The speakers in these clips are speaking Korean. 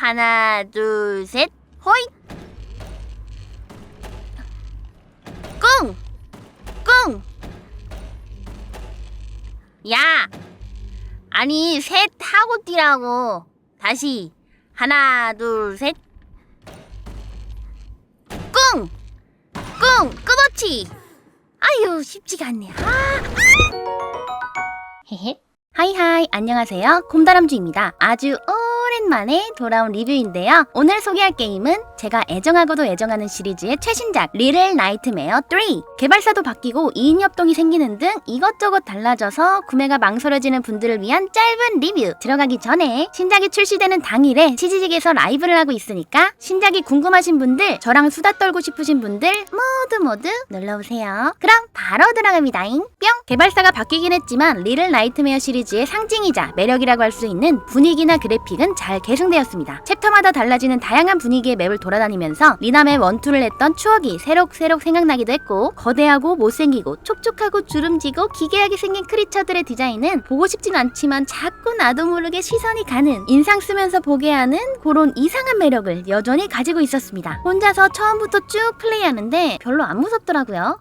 하나, 둘, 셋, 호이! 꿍! 꿍! 야! 아니, 셋 하고 뛰라고. 다시. 하나, 둘, 셋. 꿍! 꿍! 끊었지? 아유, 쉽지가 않네. 아! 헤헤. 하이하이, 안녕하세요. 곰다람쥐입니다. 아주 오랜만에 돌아온 리뷰인데요. 오늘 소개할 게임은 제가 애정하고도 애정하는 시리즈의 최신작 리를 나이트메어 3 개발사도 바뀌고 2인 협동이 생기는 등 이것저것 달라져서 구매가 망설여지는 분들을 위한 짧은 리뷰 들어가기 전에 신작이 출시되는 당일에 치즈직에서 라이브를 하고 있으니까 신작이 궁금하신 분들 저랑 수다 떨고 싶으신 분들 모두 모두 놀러오세요. 그럼 바로 들어갑니다잉 뿅 개발사가 바뀌긴 했지만 리를 나이트메어 시리즈 의 상징이자 매력이라고 할 수 있는 분위기나 그래픽은 잘 계승되었습니다. 챕터마다 달라지는 다양한 분위기의 맵을 돌아다니면서 리남의 원투를 했던 추억이 새록새록 생각나기도 했고 거대하고 못생기고 촉촉하고 주름지고 기괴하게 생긴 크리처들의 디자인은 보고 싶진 않지만 자꾸 나도 모르게 시선이 가는 인상 쓰면서 보게 하는 그런 이상한 매력을 여전히 가지고 있었습니다. 혼자서 처음부터 쭉 플레이하는데 별로 안 무섭더라고요.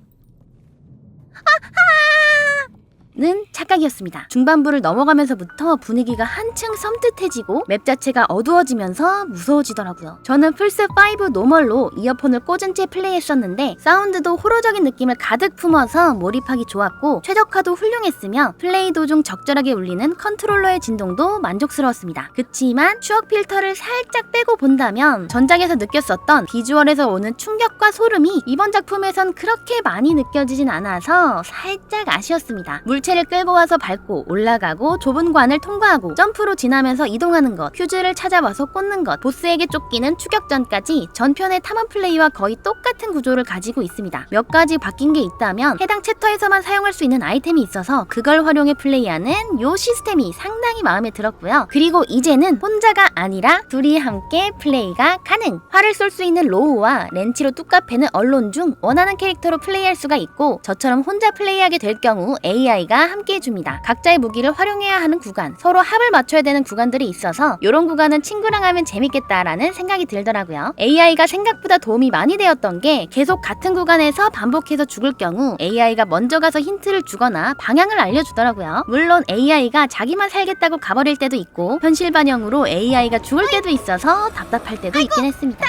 는 착각이었습니다. 중반부를 넘어가면서부터 분위기가 한층 섬뜩해지고 맵 자체가 어두워지면서 무서워지더라고요. 저는 플스5 노멀로 이어폰을 꽂은 채 플레이했었는데 사운드도 호러적인 느낌을 가득 품어서 몰입하기 좋았고 최적화도 훌륭했으며 플레이 도중 적절하게 울리는 컨트롤러의 진동도 만족스러웠습니다. 그치만 추억 필터를 살짝 빼고 본다면 전작에서 느꼈었던 비주얼에서 오는 충격과 소름이 이번 작품에선 그렇게 많이 느껴지진 않아서 살짝 아쉬웠습니다. 물 체를 끌고 와서 밟고 올라가고 좁은 관을 통과하고 점프로 지나면서 이동하는 것, 퓨즈를 찾아와서 꽂는 것, 보스에게 쫓기는 추격전까지 전편의 탐험 플레이와 거의 똑같은 구조를 가지고 있습니다. 몇 가지 바뀐 게 있다면 해당 챕터에서만 사용할 수 있는 아이템이 있어서 그걸 활용해 플레이하는 요 시스템이 상당히 마음에 들었고요. 그리고 이제는 혼자가 아니라 둘이 함께 플레이가 가능. 활을 쏠 수 있는 로우와 렌치로 뚝까패는 언론 중 원하는 캐릭터로 플레이할 수가 있고 저처럼 혼자 플레이하게 될 경우 AI가 함께 해줍니다. 각자의 무기를 활용해야 하는 구간, 서로 합을 맞춰야 되는 구간들이 있어서 이런 구간은 친구랑 하면 재밌겠다라는 생각이 들더라고요. AI가 생각보다 도움이 많이 되었던 게 계속 같은 구간에서 반복해서 죽을 경우 AI가 먼저 가서 힌트를 주거나 방향을 알려주더라고요. 물론 AI가 자기만 살겠다고 가버릴 때도 있고 현실 반영으로 AI가 죽을 때도 있어서 답답할 때도 있긴 했습니다.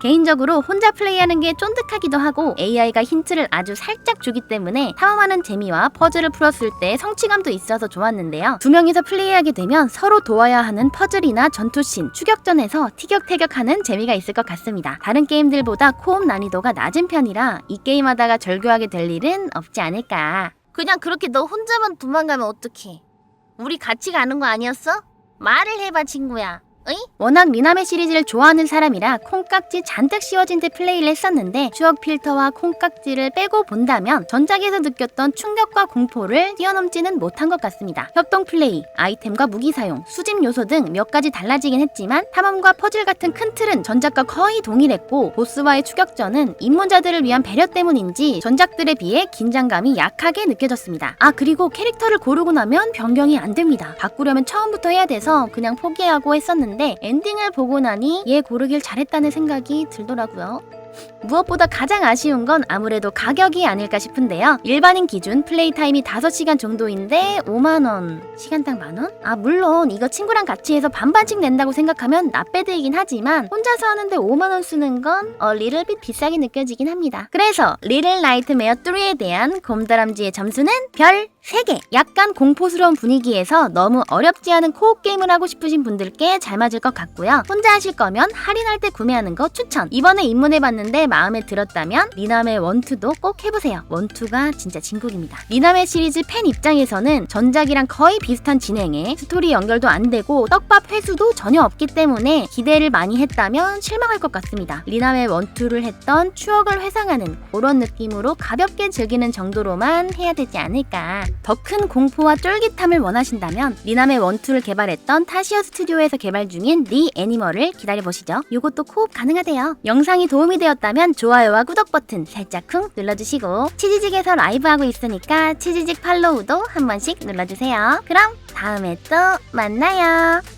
개인적으로 혼자 플레이하는 게 쫀득하기도 하고 AI가 힌트를 아주 살짝 주기 때문에 탐험하는 재미와 퍼즐을 풀었을 때 성취감도 있어서 좋았는데요. 두 명이서 플레이하게 되면 서로 도와야 하는 퍼즐이나 전투씬, 추격전에서 티격태격하는 재미가 있을 것 같습니다. 다른 게임들보다 코업 난이도가 낮은 편이라 이 게임 하다가 절교하게 될 일은 없지 않을까. 그냥 그렇게 너 혼자만 도망가면 어떡해. 우리 같이 가는 거 아니었어? 말을 해봐 친구야. 어이? 워낙 미나메 시리즈를 좋아하는 사람이라 콩깍지 잔뜩 씌워진 데 플레이를 했었는데 추억 필터와 콩깍지를 빼고 본다면 전작에서 느꼈던 충격과 공포를 뛰어넘지는 못한 것 같습니다. 협동 플레이, 아이템과 무기 사용, 수집 요소 등 몇 가지 달라지긴 했지만 탐험과 퍼즐 같은 큰 틀은 전작과 거의 동일했고 보스와의 추격전은 입문자들을 위한 배려 때문인지 전작들에 비해 긴장감이 약하게 느껴졌습니다. 아 그리고 캐릭터를 고르고 나면 변경이 안 됩니다. 바꾸려면 처음부터 해야 돼서 그냥 포기하고 했었는데 엔딩을 보고 나니 얘 고르길 잘했다는 생각이 들더라고요. 무엇보다 가장 아쉬운 건 아무래도 가격이 아닐까 싶은데요. 일반인 기준 플레이 타임이 5시간 정도인데 5만원. 시간당 만원? 아, 물론 이거 친구랑 같이 해서 반반씩 낸다고 생각하면 나빼드이긴 하지만 혼자서 하는데 5만원 쓰는 건 어, 리를 빛 비싸게 느껴지긴 합니다. 그래서 리를 나이트메어 3에 대한 곰다람쥐의 점수는 별 3개. 약간 공포스러운 분위기에서 너무 어렵지 않은 코업 게임을 하고 싶으신 분들께 잘 맞을 것 같고요. 혼자 하실 거면 할인할 때 구매하는 거 추천. 이번에 입문해봤는데 마음에 들었다면 리남의 원투도 꼭 해보세요. 원투가 진짜 진국입니다. 리남의 시리즈 팬 입장에서는 전작이랑 거의 비슷한 진행에 스토리 연결도 안 되고 떡밥 회수도 전혀 없기 때문에 기대를 많이 했다면 실망할 것 같습니다. 리남의 원투를 했던 추억을 회상하는 그런 느낌으로 가볍게 즐기는 정도로만 해야 되지 않을까. 더 큰 공포와 쫄깃함을 원하신다면 리남의 원투를 개발했던 타시어 스튜디오에서 개발 중인 리 애니멀을 기다려보시죠. 이것도 코업 가능하대요. 영상이 도움이 되었다면 좋아요와 구독 버튼 살짝 쿵 눌러주시고 치즈직에서 라이브하고 있으니까 치즈직 팔로우도 한 번씩 눌러주세요. 그럼 다음에 또 만나요.